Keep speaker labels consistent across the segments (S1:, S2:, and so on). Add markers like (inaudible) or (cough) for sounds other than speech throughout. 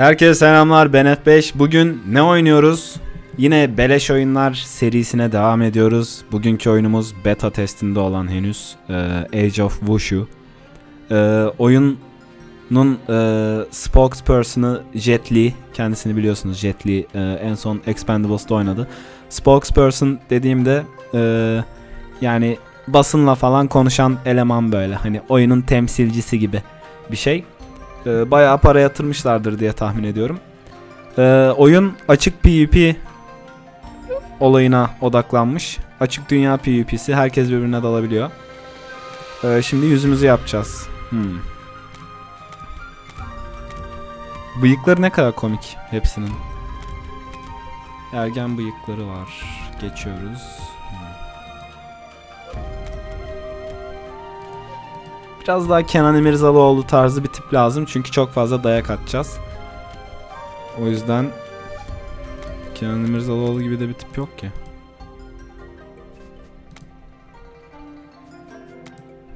S1: Herkese selamlar ben F5. Bugün ne oynuyoruz? Yine Beleş Oyunlar serisine devam ediyoruz. Bugünkü oyunumuz beta testinde olan henüz e, Age of Wushu. E, oyunun e, spokesperson'ı Jet Li. Kendisini biliyorsunuz Jet Li e, en son Expendables'da oynadı. Spokesperson dediğimde e, yani basınla falan konuşan eleman böyle. Hani oyunun temsilcisi gibi bir şey. E, bayağı para yatırmışlardır diye tahmin ediyorum. E, oyun açık PvP olayına odaklanmış. Açık dünya PvP'si. Herkes birbirine dalabiliyor. E, şimdi yüzümüzü yapacağız. Hmm. Bıyıkları ne kadar komik hepsinin. Ergen bıyıkları var. Geçiyoruz. Biraz daha Kenan İmirzalıoğlu tarzı bir tip lazım çünkü çok fazla dayak atacağız. O yüzden Kenan İmirzalıoğlu gibi de bir tip yok ki.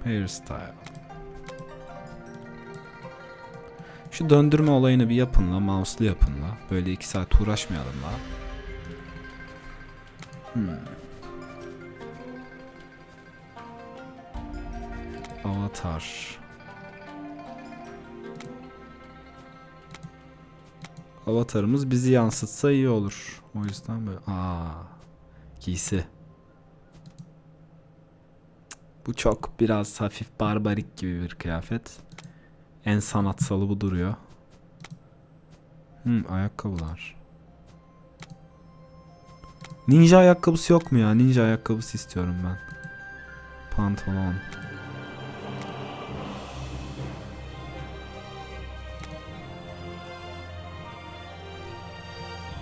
S1: Hairstyle. Şu döndürme olayını bir yapın la, mouse'lu yapın la. Böyle iki saat uğraşmayalım la. Hmm. Avatar. Avatarımız bizi yansıtsa iyi olur. O yüzden böyle. Aa, giysi. Bu çok biraz hafif barbarik gibi bir kıyafet. En sanatsalı bu duruyor. Hmm, ayakkabılar. Ninja ayakkabısı yok mu ya? Ninja ayakkabısı istiyorum ben. Pantolon.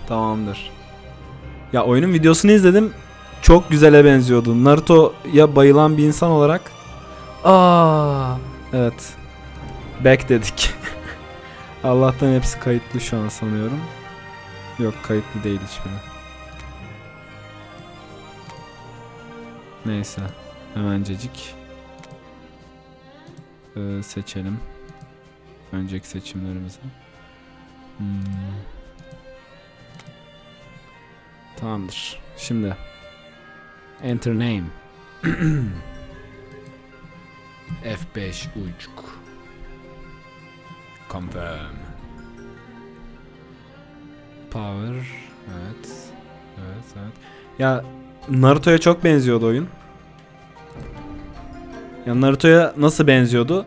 S1: Tamamdır. Ya oyunun videosunu izledim. Çok güzele benziyordu. Naruto'ya bayılan bir insan olarak. Aa, evet. Back dedik. (laughs) Allah'tan hepsi kayıtlı şu an sanıyorum. Yok kayıtlı değil hiçbiri. Neyse. Hemencecik. Ee, seçelim. Önceki seçimlerimizi. Hmm. Tamamdır. Şimdi. Enter name. (clears throat) F5 uçuk. Confirm. Power. Evet. Evet, evet. Ya Naruto'ya çok benziyordu oyun. Ya Naruto'ya nasıl benziyordu?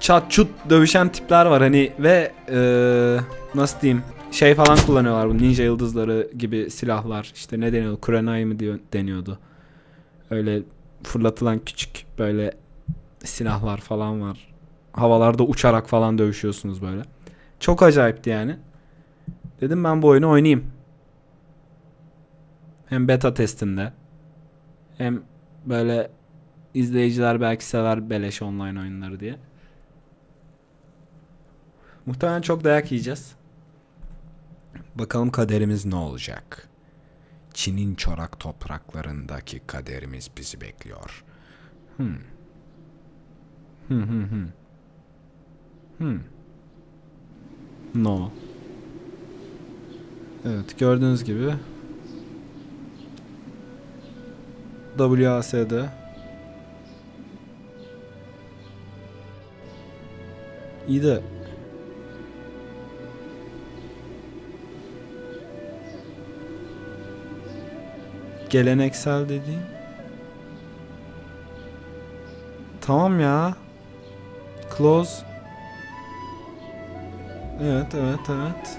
S1: Çat çut dövüşen tipler var hani ve ee, nasıl diyeyim şey falan kullanıyorlar bu ninja yıldızları gibi silahlar. İşte ne deniyordu? Kurenai mi diyor, deniyordu? Öyle fırlatılan küçük böyle silahlar falan var. Havalarda uçarak falan dövüşüyorsunuz böyle. Çok acayipti yani. Dedim ben bu oyunu oynayayım. Hem beta testinde hem böyle izleyiciler belki sever beleş online oyunları diye. Muhtemelen çok dayak yiyeceğiz Bakalım kaderimiz ne olacak? Çin'in çorak topraklarındaki kaderimiz bizi bekliyor. Hmm. Hmm hmm hmm. Hmm. No. Evet gördüğünüz gibi WASD İyi de Geleneksel dediğin. Tamam ya. Close. Evet, evet, evet.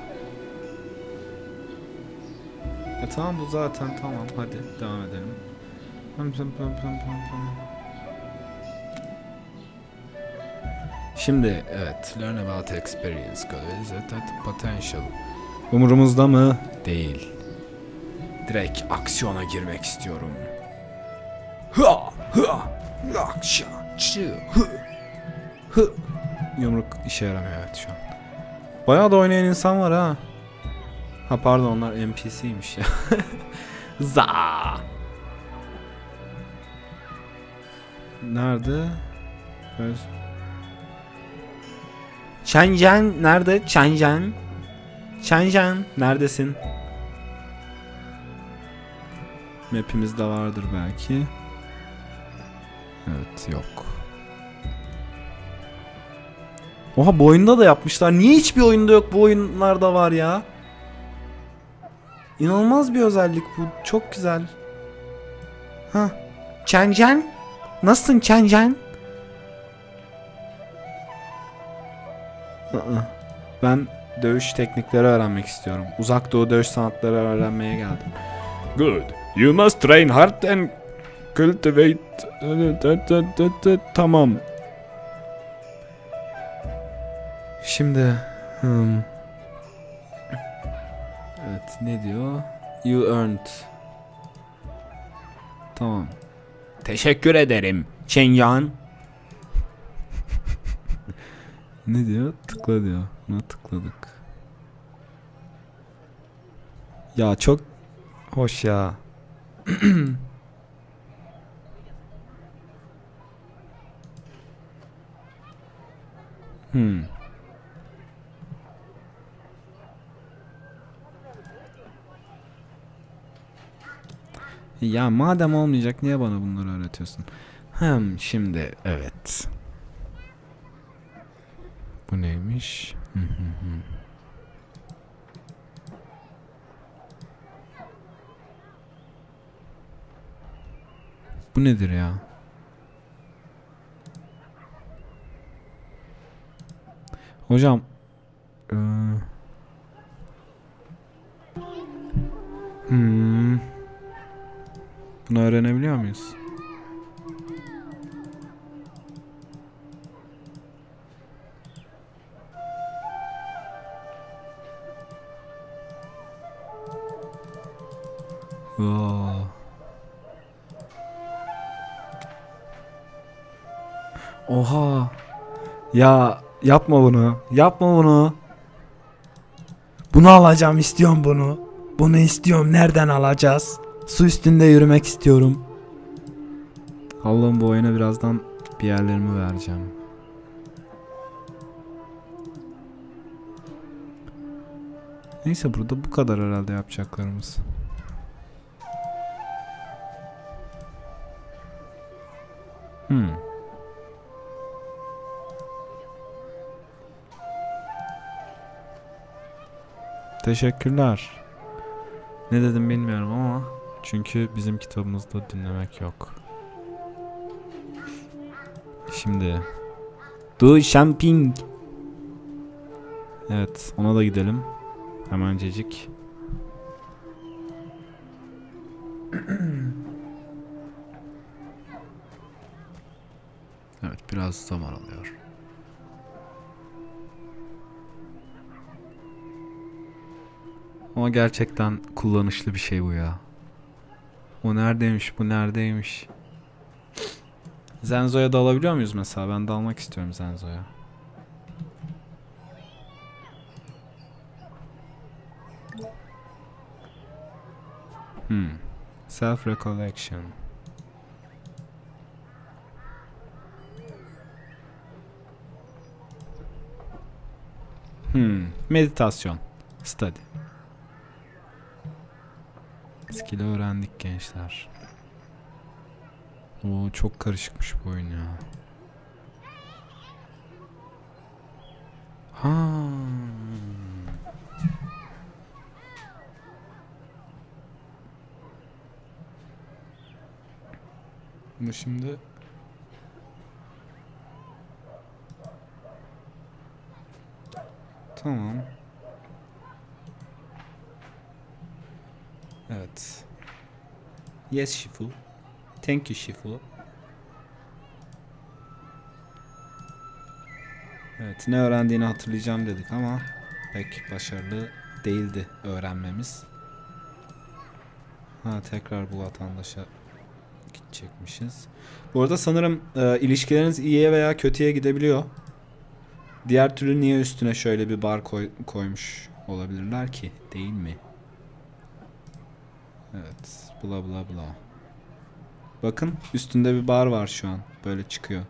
S1: E tamam bu zaten tamam. Hadi devam edelim. Şimdi evet. Learn about experience. Is it potential? Umurumuzda mı? Değil. Direkt aksiyona girmek istiyorum. Ha, ha, akşa, çı, hı, hı. Yumruk işe yaramıyor evet şu an. Bayağı da oynayan insan var ha. Ha pardon onlar NPC'ymiş ya. (laughs) Za. Nerede? Shenzhen nerede? Shenzhen. Shenzhen neredesin? Map'imizde vardır belki. Evet yok. Oha bu oyunda da yapmışlar. Niye hiçbir oyunda yok? Bu oyunlarda var ya. İnanılmaz bir özellik bu. Çok güzel. Ha. Shenzhen? Nasılsın? Aa, Ben dövüş teknikleri öğrenmek istiyorum. Uzak doğu dövüş sanatları öğrenmeye geldim. Good. You must train hard and cultivate... Tamam. Şimdi... hmm. Evet ne diyor? You earned. Tamam. Teşekkür ederim. Çenyan. (laughs) ne diyor? Tıkla diyor. Buna tıkladık. Ya çok hoş ya. Hmm. Ya madem olmayacak niye bana bunları öğretiyorsun? Hem şimdi evet. Bu neymiş? Hı hı hı. Bu nedir ya? Hocam Hmm. Bunu öğrenebiliyor muyuz? Vaa. Oha. Ya yapma bunu. Yapma bunu.
S2: Bunu alacağım istiyorum bunu. Bunu istiyorum nereden alacağız? Su üstünde yürümek istiyorum.
S1: Allah'ım bu oyuna birazdan bir yerlerimi vereceğim. Neyse burada bu kadar herhalde yapacaklarımız. Hmm. Teşekkürler. Ne dedim bilmiyorum ama çünkü bizim kitabımızda dinlemek yok. Şimdi Du Champing. Evet, ona da gidelim. Hemencecik. (clears throat) Evet, biraz zaman alıyor. Ama gerçekten kullanışlı bir şey bu ya. O neredeymiş, bu neredeymiş? Zenzo'ya dalabiliyor muyuz mesela? Ben dalmak istiyorum Zenzo'ya. Hmm. Self recollection. Hmm. Meditasyon. Study. Skill öğrendik gençler. Oo çok karışıkmış bu oyun ya. Ha. Bu şimdi Tamam. Yes Shifu. Thank you Shifu. Evet ne öğrendiğini hatırlayacağım dedik ama pek başarılı değildi öğrenmemiz. Ha tekrar bu vatandaşa gidecekmişiz. Bu arada sanırım e, ilişkileriniz iyiye veya kötüye gidebiliyor. Diğer türlü niye üstüne şöyle bir bar koy- koymuş olabilirler ki değil mi? Evet bla bla bla. Bakın üstünde bir bar var şu an. Böyle çıkıyor.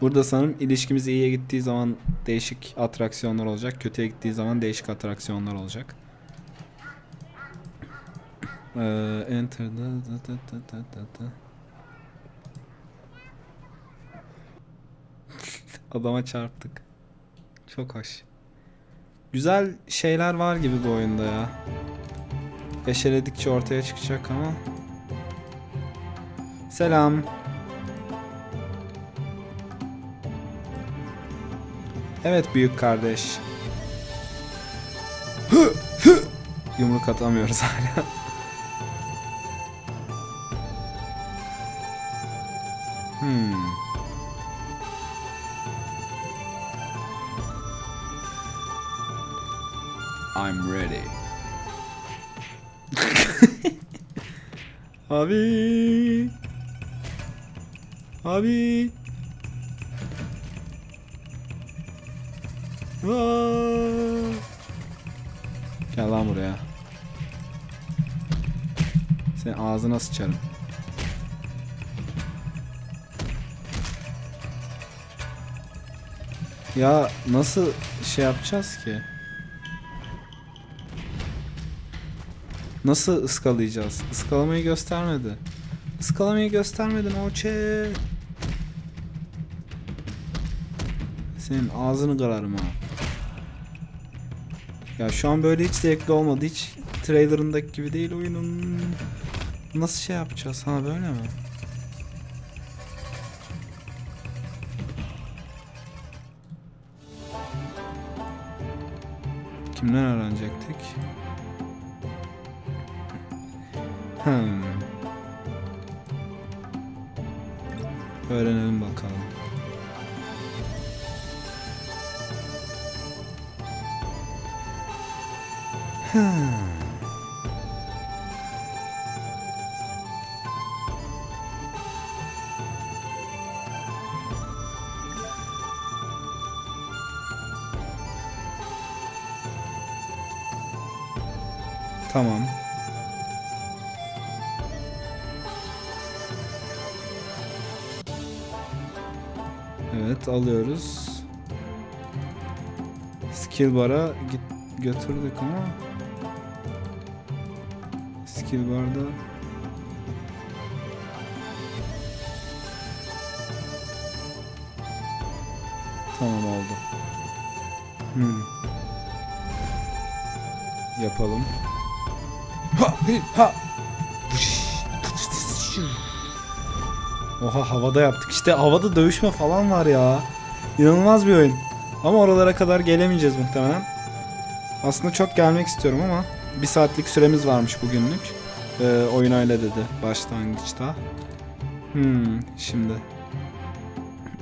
S1: Burada sanırım ilişkimiz iyiye gittiği zaman değişik atraksiyonlar olacak. Kötüye gittiği zaman değişik atraksiyonlar olacak. Ee, enter da, da, da, da, da, da, da. (laughs) Adama çarptık. Çok hoş. Güzel şeyler var gibi bu oyunda ya. Eşeledikçe ortaya çıkacak ama. Selam. Evet büyük kardeş. (laughs) Yumruk atamıyoruz hala. Hmm. Abi. Abi. Aa! Gel lan buraya. Senin ağzına sıçarım. Ya nasıl şey yapacağız ki? Nasıl ıskalayacağız? Iskalamayı göstermedi. Iskalamayı göstermedin Oçe. Senin ağzını kırarım ha. Ya şu an böyle hiç zevkli olmadı. Hiç trailerındaki gibi değil oyunun. Nasıl şey yapacağız? Ha böyle mi? Kimden öğrenecektik? Hmm. Öğrenelim bakalım. Hmm. Tamam. Evet alıyoruz. Skill bar'a git götürdük ama skill bar'da Tamam oldu. Hmm. Yapalım. Ha, ha. Oha havada yaptık. İşte havada dövüşme falan var ya. İnanılmaz bir oyun. Ama oralara kadar gelemeyeceğiz muhtemelen. Aslında çok gelmek istiyorum ama bir saatlik süremiz varmış bugünlük. Ee, oyun öyle dedi başlangıçta. Hmm, şimdi.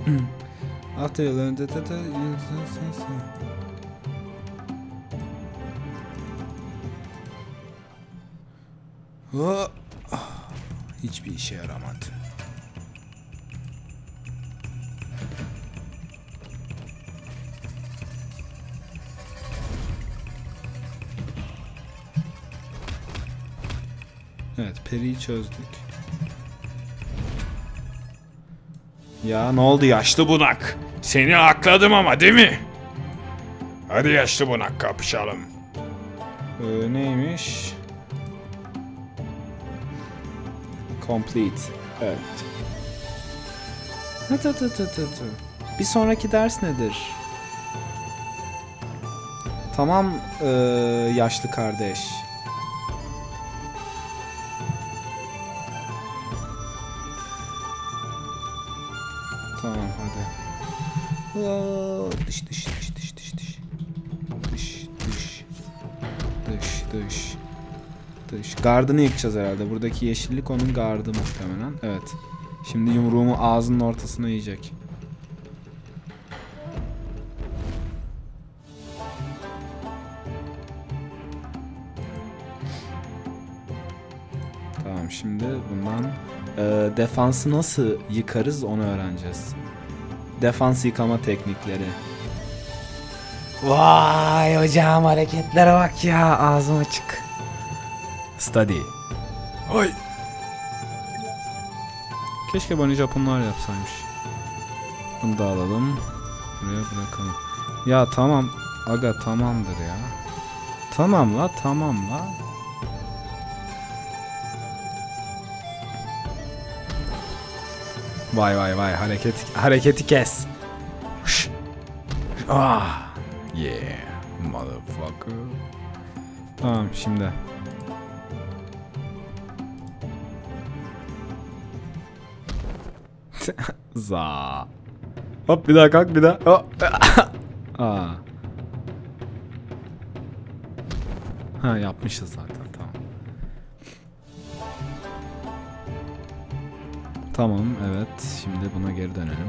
S1: (clears throat) Atıyorlar. Ha, Hiçbir işe yaramadı. Evet, Peri'yi çözdük. Ya ne oldu yaşlı bunak?
S3: Seni akladım ama değil mi? Hadi yaşlı bunak kapışalım.
S1: Ee, neymiş? Complete. Evet. Tı tı tı tı tı. Bir sonraki ders nedir? Tamam ee, yaşlı kardeş. Dış dış dış dış dış dış. Dış dış. Dış dış. Dış. Gardını yıkacağız herhalde. Buradaki yeşillik onun gardı muhtemelen. Evet. Şimdi yumruğumu ağzının ortasına yiyecek. Tamam şimdi bundan e, defansı nasıl yıkarız onu öğreneceğiz. Defans yıkama teknikleri.
S2: Vay hocam hareketlere bak ya ağzım açık.
S1: Study.
S3: Ay.
S1: Keşke bunu Japonlar yapsaymış. Bunu da alalım. Buraya bırakalım. Ya tamam. Aga tamamdır ya. Tamam la tamam la. Vay vay vay hareketi hareketi kes. Şş. Ah. Yeah. Motherfucker. Tamam şimdi. (laughs) Za. Hop bir daha kalk bir daha. Hop. Aa. (laughs) Ha yapmışız zaten tamam. Evet şimdi buna geri dönelim.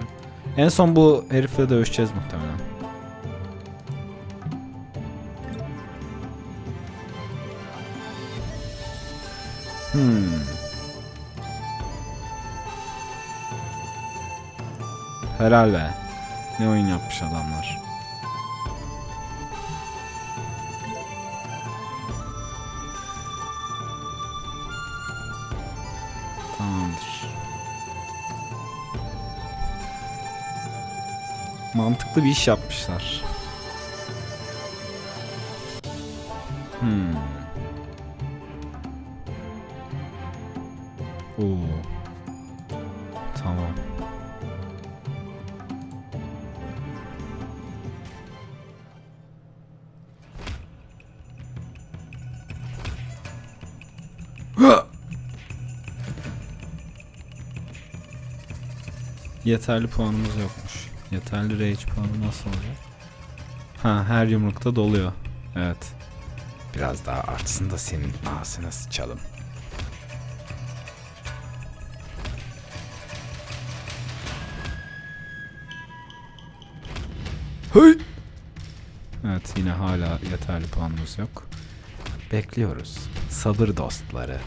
S1: En son bu herifle dövüşeceğiz muhtemelen. Hmm. Helal be. Ne oyun yapmış adamlar. Tamamdır. Mantıklı bir iş yapmışlar. Hmm. Oo. Tamam. Yeterli puanımız yokmuş. Yeterli rage puanı nasıl olacak? Ha her yumrukta doluyor. Evet.
S3: Biraz daha artsın da senin ağzına sıçalım.
S1: Hey! Evet yine hala yeterli puanımız yok. Bekliyoruz. Sabır dostları.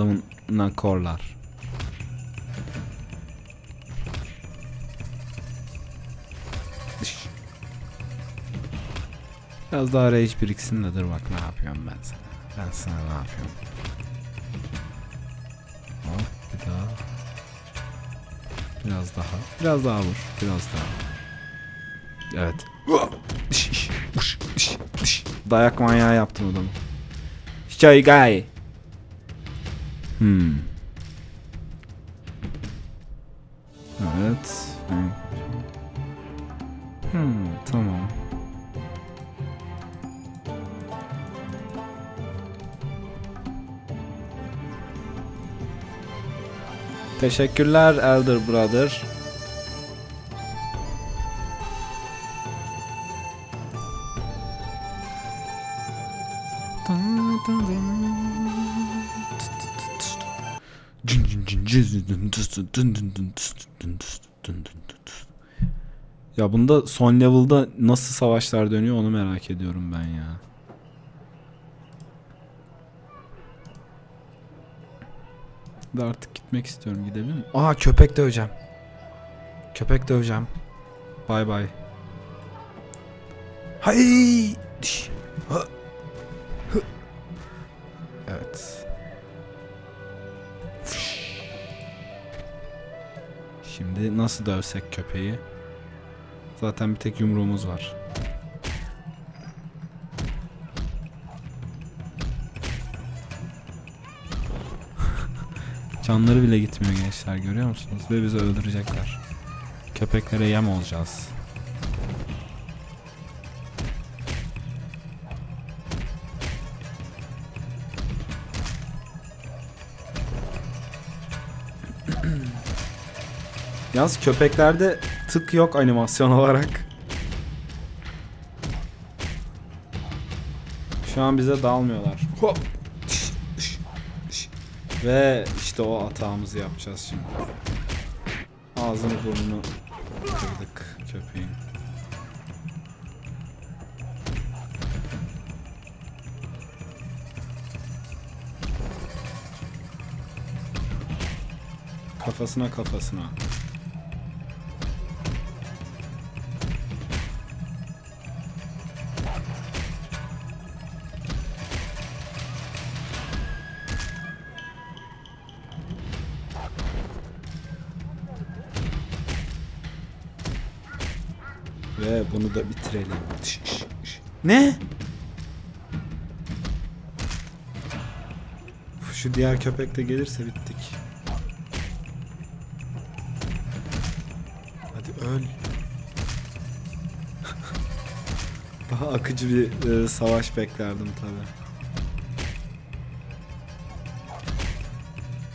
S1: Ya adamın nakorlar. Biraz daha rage biriksin de dur bak ne yapıyorum ben sana. Ben sana ne yapıyorum. Hop bir daha. Biraz daha. Biraz daha vur. Biraz daha. Evet. Dayak manyağı yaptım adamı. Shy guy. Hmm. Evet. Hmm, tamam. Teşekkürler Elder Brother. Ya bunda son level'da nasıl savaşlar dönüyor onu merak ediyorum ben ya. Da artık gitmek istiyorum gidebilir miyim? Aa köpek döveceğim. Köpek döveceğim. Bay bay. Hay! Evet. Şimdi nasıl dövsek köpeği? Zaten bir tek yumruğumuz var. (laughs) Canları bile gitmiyor gençler görüyor musunuz? Ve bizi öldürecekler. Köpeklere yem olacağız. Yalnız köpeklerde tık yok animasyon olarak. Şu an bize dalmıyorlar. Hop. Ve işte o atağımızı yapacağız şimdi. Ağzını burnunu kırdık köpeğin. Kafasına kafasına. Bunu da bitirelim. Şş, şş, şş. Ne? Uf, Şu diğer köpek de gelirse bittik. Hadi öl. (laughs) Daha akıcı bir e, savaş beklerdim tabi.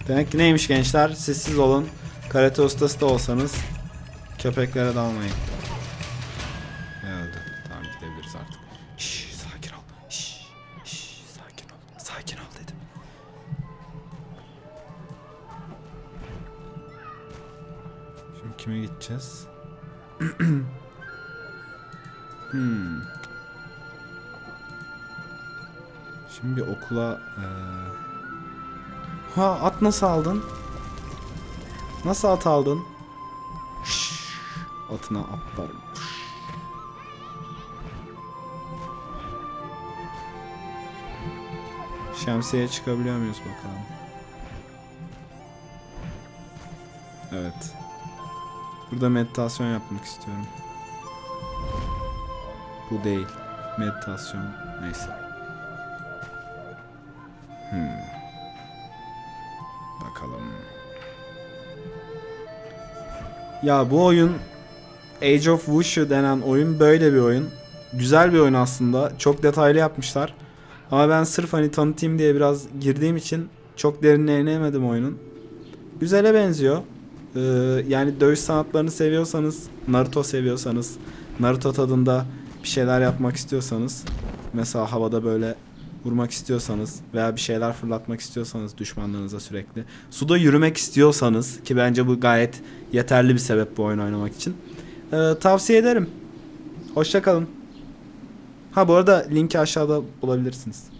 S1: Demek ki neymiş gençler? Sessiz olun. Karate ustası da olsanız köpeklere dalmayın. Hmm. Şimdi okula eee, Ha at nasıl aldın? Nasıl at aldın? Atına atlarım. Şemsiye çıkabiliyor muyuz bakalım? Evet. Burada meditasyon yapmak istiyorum. Bu değil. Meditasyon. Neyse. Hmm. Bakalım. Ya bu oyun Age of Wushu denen oyun böyle bir oyun. Güzel bir oyun aslında. Çok detaylı yapmışlar. Ama ben sırf hani tanıtayım diye biraz girdiğim için çok derinlerine inemedim oyunun. Güzele benziyor. Ee, yani dövüş sanatlarını seviyorsanız, Naruto seviyorsanız, Naruto tadında bir şeyler yapmak istiyorsanız, mesela havada böyle vurmak istiyorsanız veya bir şeyler fırlatmak istiyorsanız düşmanlarınıza sürekli, suda yürümek istiyorsanız ki bence bu gayet yeterli bir sebep bu oyunu oynamak için. Ee, tavsiye ederim. Hoşça kalın. Ha bu arada linki aşağıda bulabilirsiniz.